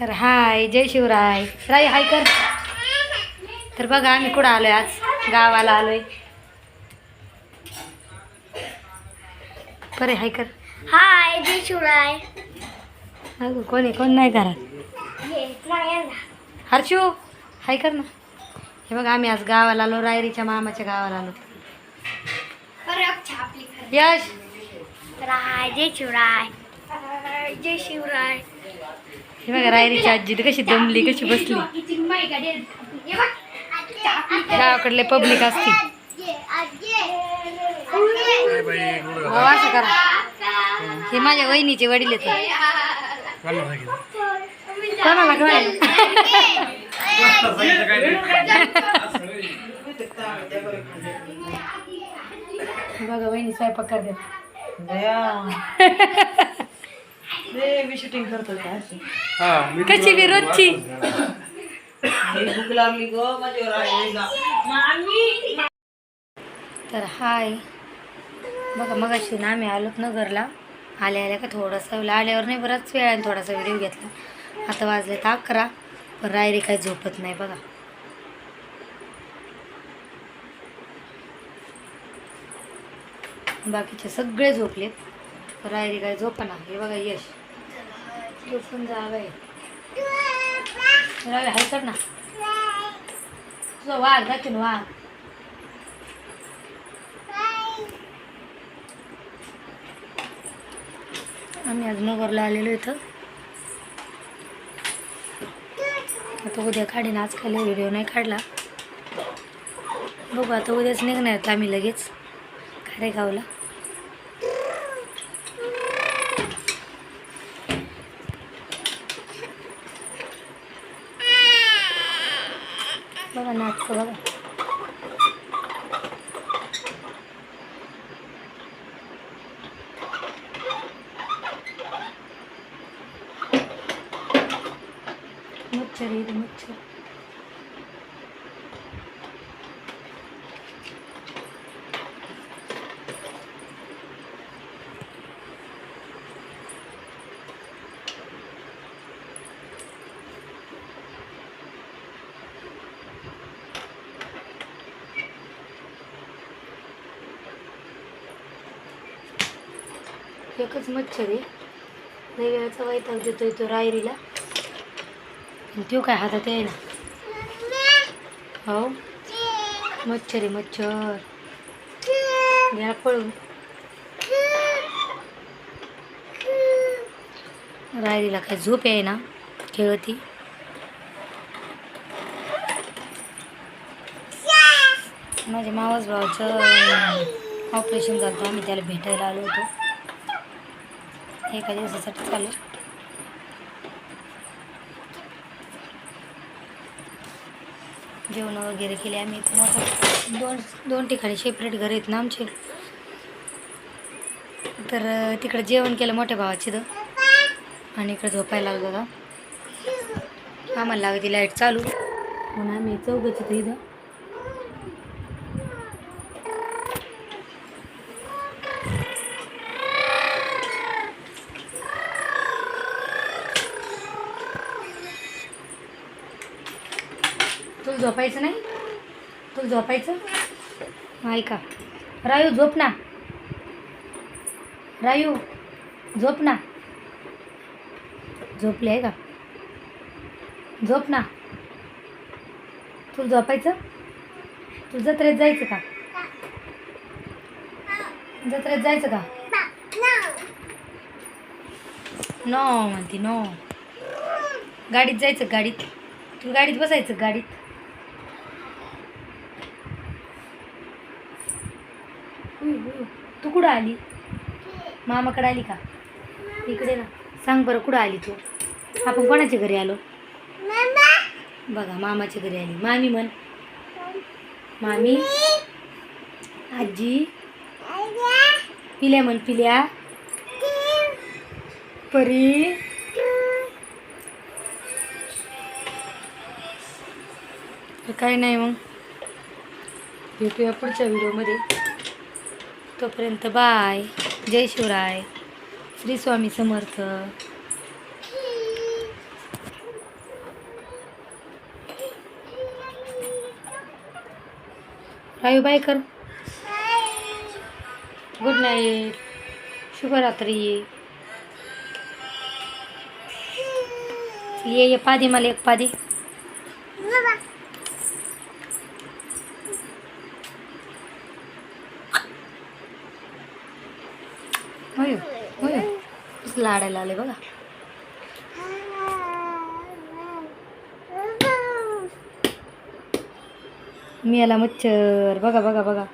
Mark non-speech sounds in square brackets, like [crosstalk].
तर हाय जय शिवराय. राय हाय कर. तर बघा आम्ही कुठं आलोय आज? गावाला आलोय. बरे हाय कर. हाय जय शिवराय. अगं कोणी कोण नाही घरात? ना हर्षू हाय कर ना. हे बघा आम्ही आज गावाला आलो रायरीच्या मामाच्या गावाला आलो. यश! तर हाय जय शिवराय. जय शिवराय. हे बघा रायरीची आजी कशी दमली कशी बसली. गावाकडले पब्लिक असते हो असं करा. हे माझ्या वहिनीचे वडील कोणाला बघा वहिनी स्वयंपाक करते [laughs] मी शूटिंग करतो का अशी कशी बी रोजची भूक लागली ग माझ्यावर आहे जा. तर हाय. बघा मग अशी ना आम्ही आलोत नगरला. आल्या आल्या का थोडंसं आल्यावर नाही बराच वेळाने थोडासा व्हिडिओ घेतला. आता वाजले तर अकरा. पण रायरी काही झोपत नाही बघा. बाकीचे सगळे झोपलेत. रायरी काय झोपना हे बघा यश. झोपून जावं. रावी हाय कर ना. तुझा वाघ दाखव ना वाघ आम्ही आज नगरला आलेलो इथं. आता उद्या काढीन. आज खाली व्हिडिओ नाही काढला. बघू आता उद्याच निघणार आम्ही लगेच. खारेगावला बघा नाचतो बघा मच्छर येते एकच मच्छर आहे. लई वेळाचा वैताग देतोय तो रायरीला. तू तो काय हातात आहे ना हो? मच्छर आहे मच्छर. घ्या पळून. रायरीला काय झोप आहे ना खेळती. माझ्या मावस भावाचं ऑपरेशन झालं होतं आम्ही त्याला भेटायला आलो होतो. एका दिवसासाठी चालू जेवण वगैरे केले आम्ही. मोठं दोन दोन ठिकाणी सेपरेट घर आहेत ना आमचे. तर तिकडे तिकडं जेवण केलं मोठ्या भावाची तर. आणि इकडं झोपायला लागलो. का आम्हाला लागते लाइट चालू. म्हणून आम्ही चौघच इथं. तुला झोपायचं नाही? तुला झोपायचं? ऐका. रायू झोप ना. रायू झोप ना. झोपले आहे का? झोप ना. तुला झोपायचं? तू जत्रेत जायचं का? जत्रेत जायचं का? नो म्हणते नो. गाडीत जायचं गाडीत. तू गाडीत बसायचं गाडीत? तू कुठं आली? मामाकडे आली का? इकडे ना. सांग बरं कुठं आली तू? आपण कोणाच्या घरी आलो? बघा मामाच्या घरी आली. मामी म्हण. मामी? आजी? पिल्या म्हण पिल्या. परी? काय काही नाही मग. भेटूया पुढच्या व्हिडिओमध्ये. तोपर्यंत बाय. जय शिवराय. श्री स्वामी समर्थ. रायू बाय कर. गुड नाईट शुभरात्री. ये ये पादी मला एक पादी. होय होय. लाडायला आले बघा. मी याला मच्छर. बघा बघा बघा.